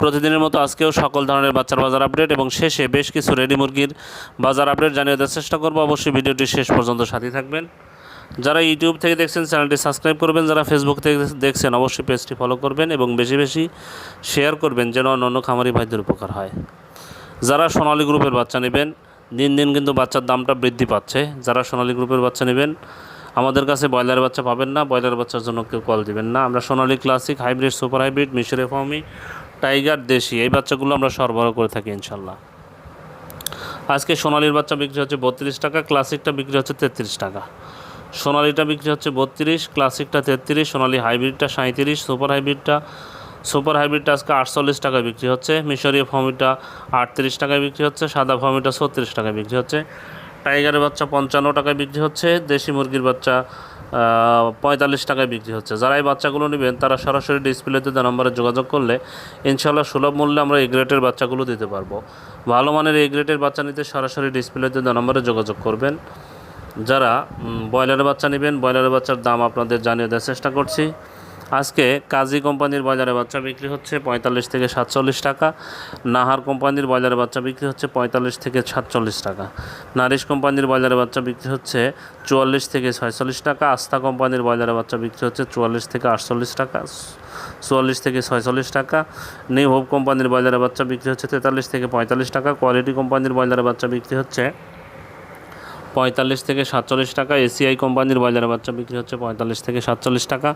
প্রতিদিনের মতো আজকেও সকল ধরনের বাচ্চার বাজার আপডেট এবং শেষে বেশ কিছু রেডি মুরগির বাজার আপডেট জানিয়ে দেওয়ার চেষ্টা করব। অবশ্যই ভিডিওটি শেষ পর্যন্ত সাথে থাকবেন। যারা ইউটিউব থেকে দেখছেন, চ্যানেলটি সাবস্ক্রাইব করবেন। যারা ফেসবুক থেকে দেখছেন, অবশ্যই পেজটি ফলো করবেন এবং বেশি বেশি শেয়ার করবেন যেন অন্য খামারি ভাইদের উপকার হয়। যারা সোনালী গ্রুপের বাচ্চা নেবেন, দিন দিন কিন্তু বাচ্চার দামটা বৃদ্ধি পাচ্ছে। যারা সোনালী গ্রুপের বাচ্চা নেবেন, আমাদের কাছে ব্রয়লার বাচ্চা পাবেন না। ব্রয়লার বাচ্চার জন্য কেউ কল দিবেন না। আমরা Sonali classic, hybrid, super hybrid, মিশরে ফার্মি টাইগার দেশি, এই বাচ্চাগুলো আমরা সরবরাহ করে থাকি ইনশাল্লাহ। আজকে সোনালির বাচ্চা বিক্রি হচ্ছে বত্রিশ টাকা, ক্লাসিকটা বিক্রি হচ্ছে তেত্রিশ টাকা। সোনালিটা বিক্রি হচ্ছে বত্রিশ, ক্লাসিকটা তেত্রিশ, সোনালি হাইব্রিডটা সাঁত্রিশ সুপার হাইব্রিডটা সুপার হাইব্রিডটা আজকে আটচল্লিশ টাকায় বিক্রি হচ্ছে মিশরীয় ফর্মিটা আটত্রিশ টাকায় বিক্রি হচ্ছে, সাদা ফর্মিটা ছত্রিশ টাকায় বিক্রি হচ্ছে। টাইগারের বাচ্চা পঞ্চান্ন টাকায় বিক্রি হচ্ছে, দেশি মুরগির বাচ্চা পঁয়তাল্লিশ টাকায় বিক্রি হচ্ছে। যারা এই বাচ্চাগুলো নেবেন, তারা সরাসরি ডিসপ্লেতে দেওয়া নম্বরে যোগাযোগ করলে ইনশাল্লাহ সুলভ মূল্যে আমরা এগ্রেটের গ্রেটের বাচ্চাগুলো দিতে পারব। ভালো মানের এই গ্রেটের বাচ্চা নিতে সরাসরি ডিসপ্লেতে দেওয়া নম্বরে যোগাযোগ করবেন। যারা ব্রয়লারের বাচ্চা নেবেন, ব্রয়লারের বাচ্চার দাম আপনাদের জানিয়ে দেওয়ার চেষ্টা করছি। আজকে কাজী কোম্পানির বাজারে বাচ্চা বিক্রি হচ্ছে পঁয়তাল্লিশ থেকে সাতচল্লিশ টাকা, নাহার কোম্পানির বাজারে বাচ্চা বিক্রি হচ্ছে পঁয়তাল্লিশ থেকে সাতচল্লিশ টাকা। নারিশ কোম্পানির বাজারে বাচ্চা বিক্রি হচ্ছে চুয়াল্লিশ থেকে ছয়চল্লিশ টাকা, আস্থা কোম্পানির বাজারে বাচ্চা বিক্রি হচ্ছে চুয়াল্লিশ থেকে আটচল্লিশ টাকা, চুয়াল্লিশ থেকে ছয়চল্লিশ টাকা। নিউ হোপ কোম্পানির বাজারে বাচ্চা বিক্রি হচ্ছে তেতাল্লিশ থেকে পঁয়তাল্লিশ টাকা, কোয়ালিটি কোম্পানির বাজারে বাচ্চা বিক্রি হচ্ছে পঁয়তাল্লিশ থেকে সাতচল্লিশ টাকা। এসিআই কোম্পানির ব্রয়লার বাচ্চা বিক্রি হচ্ছে পঁয়তাল্লিশ থেকে সাতচল্লিশ টাকা।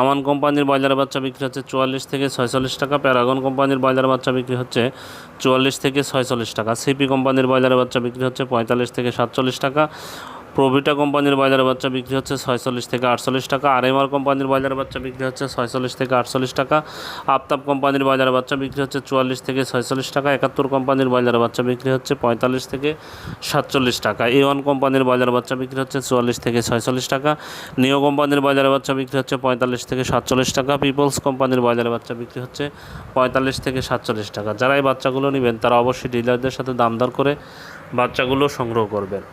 আমান কোম্পানির ব্রয়লার বাচ্চা বিক্রি হচ্ছে চুয়াল্লিশ থেকে ছয়চল্লিশ টাকা। প্যারাগন কোম্পানির বয়লার বাচ্চা বিক্রি হচ্ছে চুয়াল্লিশ থেকে ছয়চল্লিশ টাকা। সিপি কোম্পানির ব্রয়লার বাচ্চা বিক্রি হচ্ছে পঁয়তাল্লিশ থেকে সাতচল্লিশ টাকা। প্রভিটা কোম্পানির বাজারে বাচ্চা বিক্রি হচ্ছে ছয়চল্লিশ থেকে আটচল্লিশ টাকা, আরএমআর কোম্পানির বাজারে বাচ্চা বিক্রি হচ্ছে ছয়চল্লিশ থেকে আটচল্লিশ টাকা আফতাব কোম্পানির বাজারে বাচ্চা বিক্রি হচ্ছে চুয়াল্লিশ থেকে ছয়চল্লিশ টাকা, একাত্তর কোম্পানির বাজারে বাচ্চা বিক্রি হচ্ছে পঁয়তাল্লিশ থেকে সাতচল্লিশ টাকা, এ ওয়ান কোম্পানির বাজারে বাচ্চা বিক্রি হচ্ছে চুয়াল্লিশ থেকে ছয়চল্লিশ টাকা, নিও কোম্পানির বাজারে বাচ্চা বিক্রি হচ্ছে পঁয়তাল্লিশ থেকে সাতচল্লিশ টাকা, পিপলস কোম্পানির বাজারে বাচ্চা বিক্রি হচ্ছে পঁয়তাল্লিশ থেকে সাতচল্লিশ টাকা যারা এই বাচ্চাগুলো নেবেন তারা অবশ্যই ডিলারদের সাথে দাম দর করে বাচ্চাগুলো সংগ্রহ করবেন।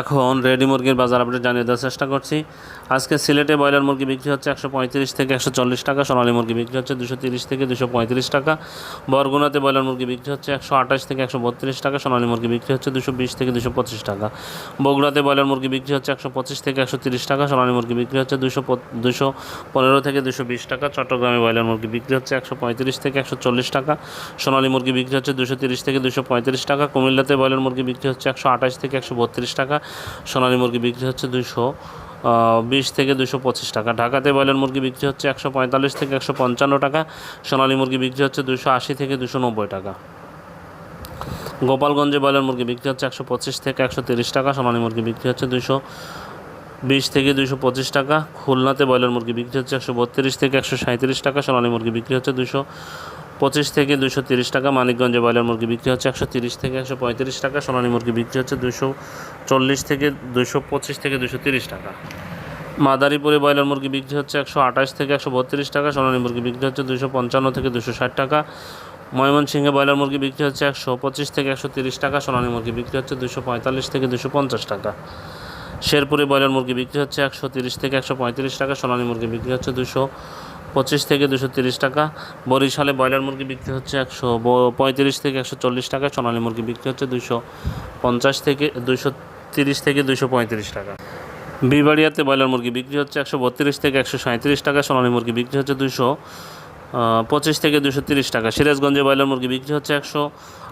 এখন রেডি মুরগির বাজার আপডেট জানিয়ে দেওয়ার চেষ্টা করছি। আজকে সিলেটে ব্রয়লার মুরগি বিক্রি হচ্ছে একশো পঁয়ত্রিশ থেকে একশো চল্লিশ টাকা সোনালী মুরগি বিক্রি হচ্ছে দুশো তিরিশ থেকে দুশো পঁয়ত্রিশ টাকা বরগুনাতে ব্রয়লার মুরগি বিক্রি হচ্ছে একশো আঠাশ থেকে একশো বত্রিশ টাকা সোনালী মুরগি বিক্রি হচ্ছে দুশো বিশ থেকে দুশো পঁচিশ টাকা বগুড়াতে ব্রয়লার মুরগি বিক্রি হচ্ছে একশো পঁচিশ থেকে একশো তিরিশ টাকা সোনালী মুরগি বিক্রি হচ্ছে দুশো দুশো পনেরো থেকে দুশো বিশ টাকা চট্টগ্রামে ব্রয়লার মুরগি বিক্রি হচ্ছে একশো পঁয়ত্রিশ থেকে একশো চল্লিশ টাকা সোনালী মুরগি বিক্রি হচ্ছে দুশো তিরিশ থেকে দুশো পঁয়ত্রিশ টাকা কুমিল্লাতে ব্রয়লার মুরগি বিক্রি হচ্ছে একশো আঠাশ থেকে একশো বত্রিশ টাকা সোনালী মুরগি বিক্রি হচ্ছে দুশো বিশ থেকে দুশো পঁচিশ টাকা। ঢাকাতে ব্রয়লার মুরগি বিক্রি হচ্ছে একশো পঁয়তাল্লিশ থেকে একশো পঞ্চান্ন টাকা। সোনালী মুরগি বিক্রি হচ্ছে দুশো আশি থেকে দুশো নব্বই টাকা। গোপালগঞ্জে ব্রয়লার মুরগি বিক্রি হচ্ছে একশো পঁচিশ থেকে একশো তিরিশ টাকা। সোনালী মুরগি বিক্রি হচ্ছে দুশো বিশ থেকে দুশো পঁচিশ টাকা। খুলনাতে ব্রয়লার মুরগি বিক্রি হচ্ছে একশো বত্রিশ থেকে একশো সাঁত্রিশ টাকা। সোনালী মুরগি বিক্রি হচ্ছে দুশো পঁচিশ থেকে দুশো তিরিশ টাকা, মানিকগঞ্জে ব্রয়লার মুরগি বিক্রি হচ্ছে একশো তিরিশ থেকে একশো পঁয়ত্রিশ টাকা, সোনালী মুরগি বিক্রি হচ্ছে দুশো চল্লিশ থেকে দুশো পঁচিশ থেকে দুশো তিরিশ টাকা। মাদারীপুরে ব্রয়লার মুরগি বিক্রি হচ্ছে একশো আঠাশ থেকে একশো বত্রিশ টাকা, সোনালী মুরগি বিক্রি হচ্ছে দুশো পঞ্চান্ন থেকে দুশো ষাট টাকা। ময়মনসিংহে ব্রয়লার মুরগি বিক্রি হচ্ছে একশো পঁচিশ থেকে একশো তিরিশ টাকা, সোনালী মুরগি বিক্রি হচ্ছে দুশো পঁয়তাল্লিশ থেকে দুশো পঞ্চাশ টাকা। শেরপুরে ব্রয়লার মুরগি বিক্রি হচ্ছে একশো তিরিশ থেকে একশো পঁয়ত্রিশ টাকা, সোনালী মুরগি বিক্রি হচ্ছে দুশো পঁচিশ থেকে দুশো তিরিশ টাকা। বরিশালে ব্রয়লার মুরগি বিক্রি হচ্ছে একশো পঁয়ত্রিশ থেকে একশো চল্লিশ টাকা, সোনালী মুরগি বিক্রি হচ্ছে দুশো পঞ্চাশ থেকে, দুশো তিরিশ থেকে দুশো পঁয়ত্রিশ টাকা। বিবাড়িয়াতে ব্রয়লার মুরগি বিক্রি হচ্ছে একশো বত্রিশ থেকে একশো সাঁত্রিশ টাকা, সোনালী মুরগি বিক্রি হচ্ছে দুশো পঁচিশ থেকে দুশো তিরিশ টাকা। সিরাজগঞ্জে ব্রয়লার মুরগি বিক্রি হচ্ছে একশো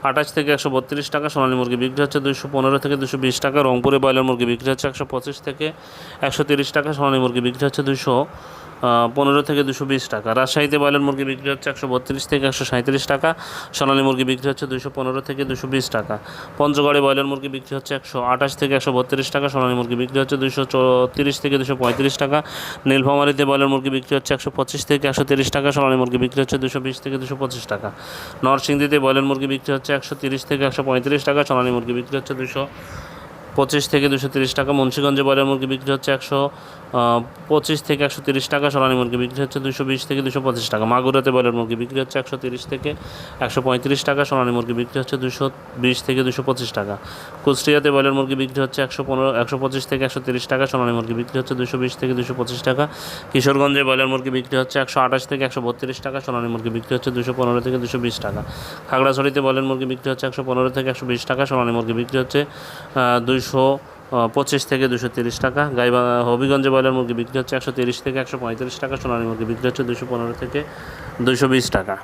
আঠাশ থেকে একশো বত্রিশ টাকা, সোনালী মুরগি বিক্রি হচ্ছে দুশো পনেরো থেকে দুশো বিশ টাকা, রংপুরে ব্রয়লার মুরগি বিক্রি হচ্ছে একশো পঁচিশ থেকে একশো তিরিশ টাকা, সোনালী মুরগি বিক্রি হচ্ছে দুশো পনেরো থেকে দুশো বিশ টাকা। রাজশাহীতে ব্রয়লার মুরগি বিক্রি হচ্ছে একশো বত্রিশ থেকে একশো সাঁত্রিশ টাকা। সোনালী মুরগি বিক্রি হচ্ছে দুশো পনেরো থেকে দুশো বিশ টাকা। পঞ্চগড়ে ব্রয়লার মুরগি বিক্রি হচ্ছে একশো আঠাশ থেকে একশো বত্রিশ টাকা। সোনালী মুরগি বিক্রি হচ্ছে দুশো তিরিশ থেকে দুশো পঁয়ত্রিশ টাকা। নীলফামারিতে ব্রয়লার মুরগি বিক্রি হচ্ছে একশো পঁচিশ থেকে একশো তিরিশ টাকা। সোনালী মুরগি বিক্রি হচ্ছে দুশো বিশ থেকে দুশো পঁচিশ টাকা। নরসিংদীতে ব্রয়লার মুরগি বিক্রি হচ্ছে একশো তিরিশ থেকে একশো পঁয়ত্রিশ টাকা। সোনালী মুরগি বিক্রি হচ্ছে দুশো পঁচিশ থেকে দুশো তিরিশ টাকা মুন্সিগঞ্জে ব্রয়লার মুরগি বিক্রি হচ্ছে একশো পঁচিশ থেকে একশো তিরিশ টাকা সোনালী মুরগি বিক্রি হচ্ছে দুশো বিশ থেকে দুশো পঁচিশ টাকা মাগুরাতে ব্রয়লার মুরগি বিক্রি হচ্ছে একশো তিরিশ থেকে একশো পঁয়ত্রিশ টাকা সোনালী মুরগি বিক্রি হচ্ছে দুশো বিশ থেকে দুশো পঁচিশ টাকা কুষ্টিয়াতে ব্রয়লার মুরগি বিক্রি হচ্ছে একশো পনেরো একশো পঁচিশ থেকে একশো তিরিশ টাকা সোনালী মুরগি বিক্রি হচ্ছে দুশো বিশ থেকে দুশো পঁচিশ টাকা কিশোরগঞ্জে ব্রয়লার মুরগি বিক্রি হচ্ছে একশো আঠাশ থেকে একশো বত্রিশ টাকা সোনালী মুরগি বিক্রি হচ্ছে দুশো পনেরো থেকে দুশো বিশ টাকা খাগড়াছড়িতে ব্রয়লার মুরগি বিক্রি হচ্ছে একশো পনেরো থেকে একশো বিশ টাকা সোনালী মুরগি বিক্রি হচ্ছে দুইশো পঁচিশ থেকে দুশো তিরিশ টাকা। গাই হবিগঞ্জে ব্রয়লার মুরগি বিক্রি হচ্ছে একশো তিরিশ থেকে একশো পঁয়ত্রিশ টাকা। সোনালী মুরগি বিক্রি হচ্ছে দুশো পনেরো থেকে দুশো বিশ টাকা।